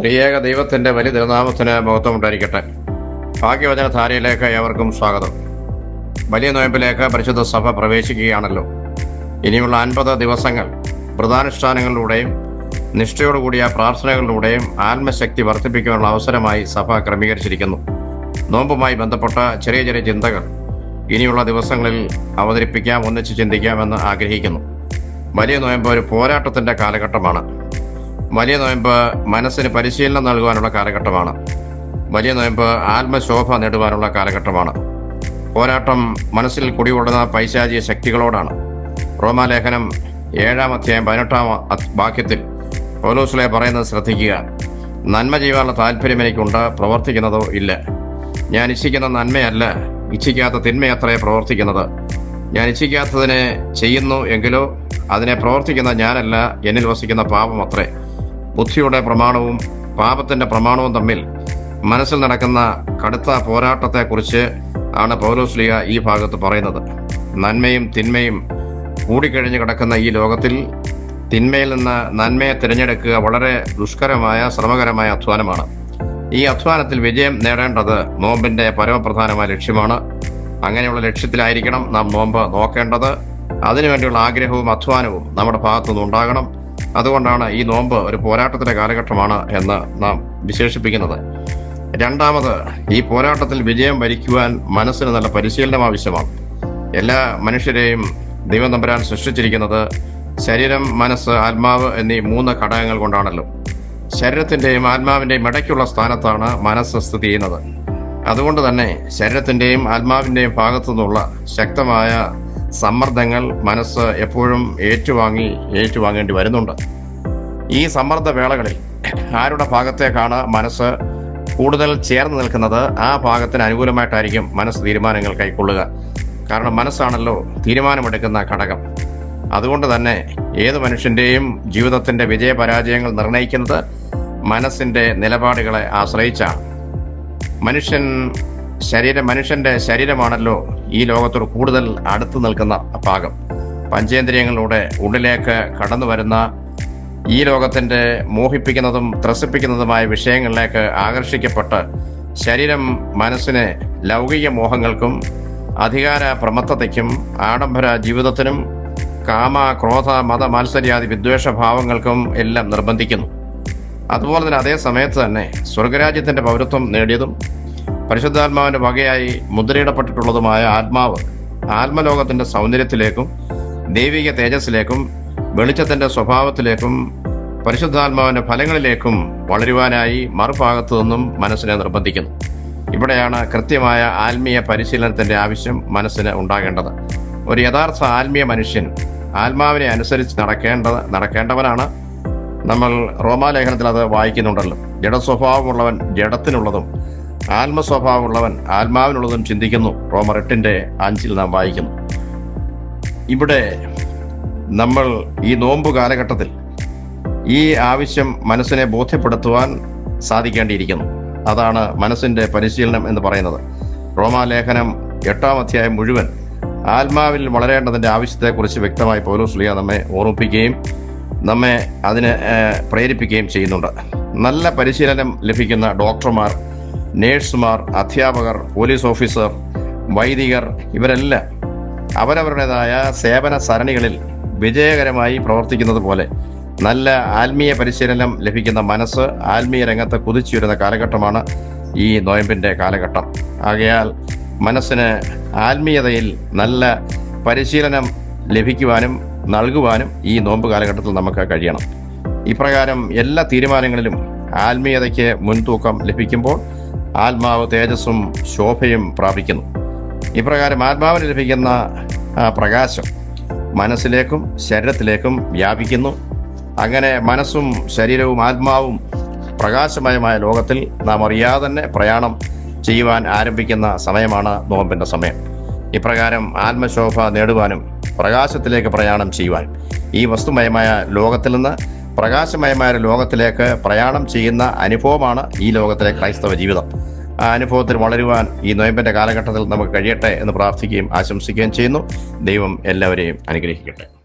ത്രിയേക ദൈവത്തിന്റെ വലിയ തിരുനാമത്തിന് മഹത്വം ഉണ്ടായിരിക്കട്ടെ ഭാഗ്യവചന ധാരയിലേക്ക് ഏവർക്കും സ്വാഗതം. വലിയ നോയമ്പിലേക്ക് പരിശുദ്ധ സഭ പ്രവേശിക്കുകയാണല്ലോ. ഇനിയുള്ള അൻപത് ദിവസങ്ങൾ വ്രതാനുഷ്ഠാനങ്ങളിലൂടെയും നിഷ്ഠയോടുകൂടിയ പ്രാർത്ഥനകളിലൂടെയും ആത്മശക്തി വർദ്ധിപ്പിക്കാനുള്ള അവസരമായി സഭ ക്രമീകരിച്ചിരിക്കുന്നു. നോമ്പുമായി ബന്ധപ്പെട്ട ചെറിയ ചെറിയ ചിന്തകൾ ഇനിയുള്ള ദിവസങ്ങളിൽ അവതരിപ്പിക്കാം ഒന്നിച്ച് ചിന്തിക്കാമെന്ന് ആഗ്രഹിക്കുന്നു. വലിയ നോയമ്പ് ഒരു പോരാട്ടത്തിന്റെ കാലഘട്ടമാണ്. വലിയ നോയമ്പ് മനസ്സിന് പരിശീലനം നൽകുവാനുള്ള കാലഘട്ടമാണ്. വലിയ നോയമ്പ് ആത്മശോഭ നേടുവാനുള്ള കാലഘട്ടമാണ്. പോരാട്ടം മനസ്സിൽ കുടികൊള്ളുന്ന പൈശാചിക ശക്തികളോടാണ്. റോമാലേഖനം ഏഴാം അധ്യായം പതിനെട്ടാം വാക്യത്തിൽ പോലൂസിലെ പറയുന്നത് ശ്രദ്ധിക്കുക. നന്മ ചെയ്യാനുള്ള താല്പര്യം എനിക്കുണ്ട് പ്രവർത്തിക്കുന്നതോ ഇല്ല. ഞാൻ ഇച്ഛിക്കുന്ന നന്മയല്ല ഇച്ഛിക്കാത്ത തിന്മയത്രേ പ്രവർത്തിക്കുന്നത്. ഞാൻ ഇച്ഛിക്കാത്തതിനെ ചെയ്യുന്നു എങ്കിലോ അതിനെ പ്രവർത്തിക്കുന്ന ഞാനല്ല എന്നിൽ വസിക്കുന്ന പാപം അത്രേ ബുദ്ധിയുടെ പ്രമാണവും പാപത്തിന്റെ പ്രമാണവും തമ്മിൽ മനസ്സിൽ നടക്കുന്ന കടുത്ത പോരാട്ടത്തെക്കുറിച്ച് ആണ് പൗലോസ്ലിയ ഈ ഭാഗത്ത് പറയുന്നത്. നന്മയും തിന്മയും കൂടിക്കഴിഞ്ഞ് കിടക്കുന്ന ഈ ലോകത്തിൽ തിന്മയിൽ നിന്ന് നന്മയെ തിരഞ്ഞെടുക്കുക വളരെ ദുഷ്കരമായ ശ്രമകരമായ അധ്വാനമാണ്. ഈ അധ്വാനത്തിൽ വിജയം നേടേണ്ടത് നോമ്പിന്റെ പരമപ്രധാനമായ ലക്ഷ്യമാണ്. അങ്ങനെയുള്ള ലക്ഷ്യത്തിലായിരിക്കണം നാം നോമ്പ് നോക്കേണ്ടത്. അതിനുവേണ്ടിയുള്ള ആഗ്രഹവും അധ്വാനവും നമ്മുടെ ഭാഗത്തുനിന്ന് ഉണ്ടാകണം അതുകൊണ്ടാണ് ഈ നോമ്പ് ഒരു പോരാട്ടത്തിന്റെ കാലഘട്ടമാണ് എന്ന് നാം വിശേഷിപ്പിക്കുന്നത്. രണ്ടാമത് ഈ പോരാട്ടത്തിൽ വിജയം വരിക്കുവാൻ മനസ്സിന് നല്ല പരിശീലനം ആവശ്യമാണ്. എല്ലാ മനുഷ്യരെയും ദൈവം തമ്പരാൻ സൃഷ്ടിച്ചിരിക്കുന്നത് ശരീരം മനസ്സ് ആത്മാവ് എന്നീ മൂന്ന് ഘടകങ്ങൾ കൊണ്ടാണല്ലോ. ശരീരത്തിന്റെയും ആത്മാവിന്റെയും ഇടയ്ക്കുള്ള സ്ഥാനത്താണ് മനസ്സ് സ്ഥിതി ചെയ്യുന്നത്. അതുകൊണ്ട് തന്നെ ശരീരത്തിന്റെയും ആത്മാവിന്റെയും ഭാഗത്തു നിന്നുള്ള ശക്തമായ സമ്മർദ്ദങ്ങൾ മനസ്സ് എപ്പോഴും ഏറ്റുവാങ്ങി ഏറ്റുവാങ്ങേണ്ടി വരുന്നുണ്ട്. ഈ സമ്മർദ്ദ വേളകളിൽ ആരുടെ ഭാഗത്തേക്കാണ് മനസ്സ് കൂടുതൽ ചേർന്ന് നിൽക്കുന്നത്? ആ ഭാഗത്തിന് അനുകൂലമായിട്ടായിരിക്കും മനസ്സ് തീരുമാനങ്ങൾ കൈക്കൊള്ളുക. കാരണം മനസ്സാണല്ലോ തീരുമാനമെടുക്കുന്ന ഘടകം. അതുകൊണ്ട് തന്നെ ഏത് മനുഷ്യന്റെയും ജീവിതത്തിന്റെ വിജയപരാജയങ്ങൾ നിർണയിക്കുന്നത് മനസ്സിന്റെ നിലപാടുകളെ ആശ്രയിച്ചാണ്. മനുഷ്യൻ ശരീരം മനുഷ്യന്റെ ശരീരമാണല്ലോ ഈ ലോകത്തോട് കൂടുതൽ അടുത്ത് നിൽക്കുന്ന ഭാഗം. പഞ്ചേന്ദ്രിയങ്ങളിലൂടെ ഉള്ളിലേക്ക് കടന്നു വരുന്ന ഈ ലോകത്തിന്റെ മോഹിപ്പിക്കുന്നതും ത്രസിപ്പിക്കുന്നതുമായ വിഷയങ്ങളിലേക്ക് ആകർഷിക്കപ്പെട്ട് ശരീരം മനസ്സിനെ ലൗകിക മോഹങ്ങൾക്കും അധികാര പ്രമത്തതയ്ക്കും ആഡംബര ജീവിതത്തിനും കാമ ക്രോധ മത മാത്സര്യാദി വിദ്വേഷ ഭാവങ്ങൾക്കും എല്ലാം നിർബന്ധിക്കുന്നു. അതുപോലെ തന്നെ അതേ സമയത്ത് തന്നെ സ്വർഗരാജ്യത്തിന്റെ പൗരത്വം നേടിയതും പരിശുദ്ധാത്മാവിന്റെ വകയായി മുദ്രയിടപ്പെട്ടിട്ടുള്ളതുമായ ആത്മാവ് ആത്മലോകത്തിന്റെ സൗന്ദര്യത്തിലേക്കും ദൈവിക തേജസ്സിലേക്കും വെളിച്ചത്തിന്റെ സ്വഭാവത്തിലേക്കും പരിശുദ്ധാത്മാവിന്റെ ഫലങ്ങളിലേക്കും വളരുവാനായി മറുഭാഗത്തു നിന്നും മനസ്സിനെ നിർബന്ധിക്കുന്നു. ഇവിടെയാണ് കൃത്യമായ ആത്മീയ പരിശീലനത്തിന്റെ ആവശ്യം മനസ്സിന് ഉണ്ടാകേണ്ടത്. ഒരു യഥാർത്ഥ ആത്മീയ മനുഷ്യൻ ആത്മാവിനെ അനുസരിച്ച് നടക്കേണ്ടത് നടക്കേണ്ടവനാണ്. നമ്മൾ റോമാലേഖനത്തിൽ അത് വായിക്കുന്നുണ്ടല്ലോ. ജഡസ്വഭാവമുള്ളവൻ ജഡത്തിനുള്ളതും ആത്മസ്വഭാവമുള്ളവൻ ആത്മാവിനുള്ളതും ചിന്തിക്കുന്നു. റോമർ എട്ടിന്റെ അഞ്ചിൽ നാം വായിക്കുന്നു. ഇവിടെ നമ്മൾ ഈ നോമ്പ് കാലഘട്ടത്തിൽ ഈ ആവശ്യം മനസ്സിനെ ബോധ്യപ്പെടുത്തുവാൻ സാധിക്കേണ്ടിയിരിക്കുന്നു. അതാണ് മനസ്സിന്റെ പരിശീലനം എന്ന് പറയുന്നത്. റോമാലേഖനം എട്ടാം അധ്യായം മുഴുവൻ ആത്മാവിൽ വളരേണ്ടതിന്റെ ആവശ്യത്തെക്കുറിച്ച് വ്യക്തമായി പൗലോസ്ലിയ നമ്മെ ഓർമ്മിപ്പിക്കുകയും നമ്മെ അതിന് പ്രേരിപ്പിക്കുകയും ചെയ്യുന്നുണ്ട്. നല്ല പരിശീലനം ലഭിക്കുന്ന ഡോക്ടർമാർ നേഴ്സുമാർ അധ്യാപകർ പോലീസ് ഓഫീസർ വൈദികർ ഇവരെല്ലാം അവരവരുടേതായ സേവന സരണികളിൽ വിജയകരമായി പ്രവർത്തിക്കുന്നത് പോലെ നല്ല ആത്മീയ പരിശീലനം ലഭിക്കുന്ന മനസ്സ് ആത്മീയ രംഗത്ത് കുതിച്ചുയരുന്ന കാലഘട്ടമാണ് ഈ നോയമ്പിന്റെ കാലഘട്ടം. ആകയാൽ മനസ്സിന് ആത്മീയതയിൽ നല്ല പരിശീലനം ലഭിക്കുവാനും നൽകുവാനും ഈ നോമ്പ് കാലഘട്ടത്തിൽ നമുക്ക് കഴിയണം. ഇപ്രകാരം എല്ലാ തീരുമാനങ്ങളിലും ആത്മീയതയ്ക്ക് മുൻതൂക്കം ലഭിക്കുമ്പോൾ ആത്മാവ് തേജസ്സും ശോഭയും പ്രാപിക്കുന്നു. ഇപ്രകാരം ആത്മാവിന് ലഭിക്കുന്ന പ്രകാശം മനസ്സിലേക്കും ശരീരത്തിലേക്കും വ്യാപിക്കുന്നു. അങ്ങനെ മനസ്സും ശരീരവും ആത്മാവും പ്രകാശമയമായ ലോകത്തിൽ നാം അറിയാതെ തന്നെ പ്രയാണം ചെയ്യുവാൻ ആരംഭിക്കുന്ന സമയമാണ് നോമ്പിന്റെ സമയം. ഇപ്രകാരം ആത്മശോഭ നേടുവാനും പ്രകാശത്തിലേക്ക് പ്രയാണം ചെയ്യുവാനും ഈ വസ്തുമയമായ ലോകത്തിൽ നിന്ന് പ്രകാശമയമായ ലോകത്തിലേക്ക് പ്രയാണം ചെയ്യുന്ന അനുഭവമാണ് ഈ ലോകത്തിലെ ക്രൈസ്തവ ജീവിതം. ആ അനുഭവത്തിൽ വളരുവാൻ ഈ നോയമ്പിന്റെ കാലഘട്ടത്തിൽ നമുക്ക് കഴിയട്ടെ എന്ന് പ്രാർത്ഥിക്കുകയും ആശംസിക്കുകയും ചെയ്യുന്നു. ദൈവം എല്ലാവരെയും അനുഗ്രഹിക്കട്ടെ.